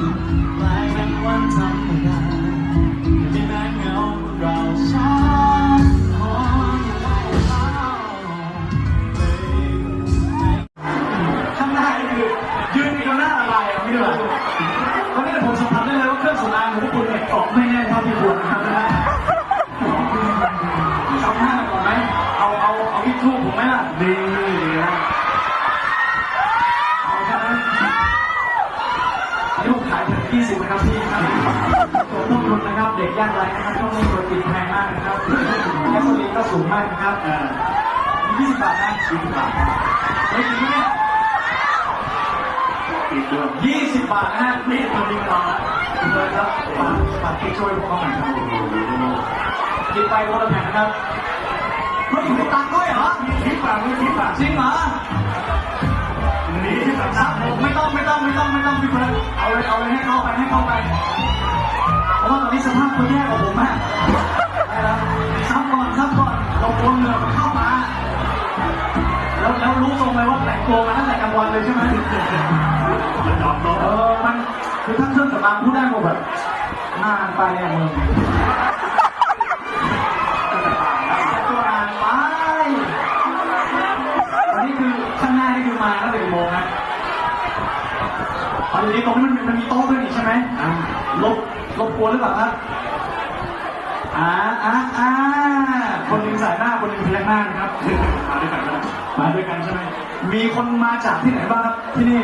กลาด้คือยืนอยู่ข้งหน้าอะไรอะพี่เดืเพราะนี่ผมสัมผัสได้เลยว่าเครื่องสำอางขปุ่นี่กไม่แน่ท่าที่ควรนะครับหน้าก่อนไหมเอาเอาเอาที่ทูบผมไหมล่ะดี พี่สุนะครับพี่ครับต้องลดนะครับเด็กยากไร้นะครับต้องลดตัติดแพงมากนะครับแคสโซลีก็สูงมากนะครับยี่สิบบาทนะยี่สิบบาทไม่ดีเนี่ยยี่สิบบาทนะฮะนี่ตัวนี้เราเลยครับฝากฝากช่วยพวกเขาหน่อยครับหยิบไปคนละแผ่นนะครับเฮ้ยอยู่ในตังค์ด้วยเหรอ นี่ที่สำครัคับญผมไม่ต้องไม่ต้องไม่ต้องไม่ต้องพี่เพิร์ดเอาเลยเอาเลยให้เข้าไปให้เข้าไปเพราะว่าตอนนี้สภาพเขาแย่กว่าผมมากได้แล้วซับก่อนซับก่อนเรากลัวเหงื่อมันเข้ามาแล้วแล้วรู้ตรงเลยว่าแต่งตัวมาตั้งแต่กลางวันเลยใช่ไหมมันยอมลเอบอมันคือถ้าเครื่องสำอางพูดได้หมดแบบนานไปอะมึงแต่ตัวอ่านไปอันนี้คือข้างหน้านี่คือมาตั้งแต่กี่โมง นะตอนนี้ตรงนี้มันมันมีโต๊ะด้วยนี่ใช่ไหมอ่าลบลบกวนหรือเปล่าครับอ่าอ่าอ่าคนหนึ่งสายหน้าคนหนึ่งพยักหน้านะครับมาด้วยกันนะมาด้วยกันใช่ไหมมีคนมาจากที่ไหนบ้างครับที่นี่